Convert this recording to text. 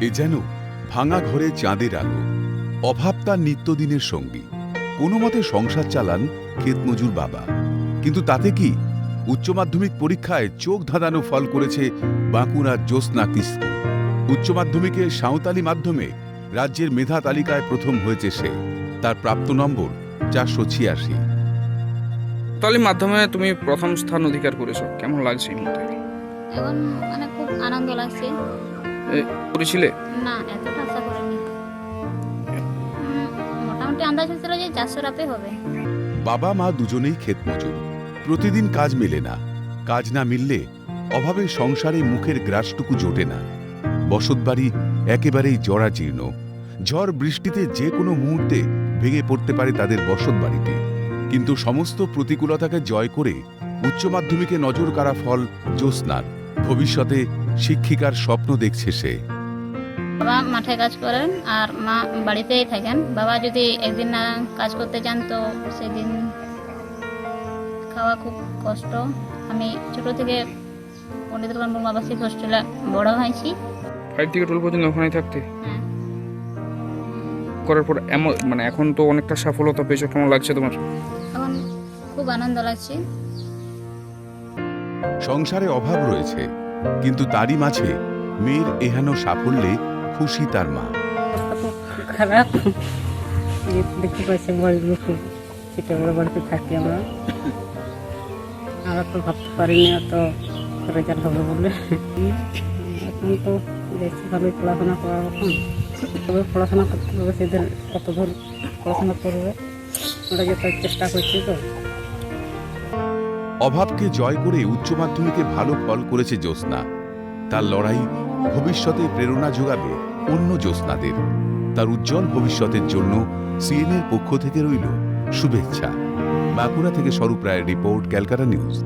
এ যেন ভাঙা ঘরে চাঁদের আলো অভাব তার নিত্যদিনের সঙ্গী। কোনো মতে সংসার চালান ক্ষেতমজুর বাবা। কিন্তু তাতে কি? উচ্চ মাধ্যমিক পরীক্ষায় চোখ ধাঁধানো ফল করেছে বাঁকুড়ার জ্যোৎস্না কিস্কু উচ্চ মাধ্যমিকে সাঁওতালি মাধ্যমে রাজ্যের মেধা তালিকায় প্রথম হয়েছে সে। তার প্রাপ্ত নম্বর চারশো ছিয়াশি। তালিম মাধ্যমে তুমি প্রথম স্থান অধিকার করেছ। কেমন লাগছে এই মুহূর্তে? এখন মানে খুব আনন্দ লাগছে। করেছিলে? না এতটা আশা করিনি। মোটামুটি আন্দাজ হয়েছিল যে চারশোর আপে হবে। বাবা মা দুজনেই ক্ষেতমজুর প্রতিদিন কাজ মেলে না। কাজ না মিললে অভাবে সংসারে মুখের গ্রাসটুকু জোটে না। বসতবাড়ি একেবারেই জরাজীর্ণ। ঝড় বৃষ্টিতে যে কোনো মুহূর্তে ভেঙে পড়তে পারে তাদের বসত বসতবাড়িতে। কিন্তু সমস্ত প্রতিকূলতাকে জয় করে উচ্চ মাধ্যমিকে নজর কাড়া ফল জ্যোৎস্নার। ভবিষ্যতে শিক্ষিকার স্বপ্ন দেখছে সে। বাবা মাঠে কাজ করেন আর মা বাড়িতেই থাকেন। বাবা যদি একদিন না কাজ করতে যান তো সেদিন খাওয়া খুব কষ্ট। আমি ছোট থেকে পণ্ডিত কানপুর আবাসিক হোস্টেলে বড় হয়েছি। ফাইভ থেকে টুয়েলভ পর্যন্ত ওখানেই থাকতে? হ্যাঁ। করার পর এমন মানে এখন তো অনেকটা সফলতা পেয়েছ কেমন লাগছে তোমার? এখন খুব আনন্দ লাগছে। সংসারে অভাব রয়েছে। কিন্তু তারই মাঝে মেয়ের এহেন সাফল্যে খুশি তার মা। খুব বাড়িতে থাকি আমরা। তো ভাবতে রেজাল্ট তো পড়াশোনা এখন। তবে পড়াশোনা করতে হবে সেদিন কত দূর পড়াশোনা করবে? ওটা যেতে চেষ্টা করছি তো। অভাবকে জয় করে উচ্চ মাধ্যমিকে ভালো ফল করেছে জ্যোৎস্না। তার লড়াই ভবিষ্যতে প্রেরণা যোগাবে অন্য জ্যোৎস্নাদের। তার উজ্জ্বল ভবিষ্যতের জন্য সিএনএর পক্ষ থেকে রইল শুভেচ্ছা। বাঁকুড়া থেকে স্বরূপ রায়ের রিপোর্ট, ক্যালকাটা নিউজ।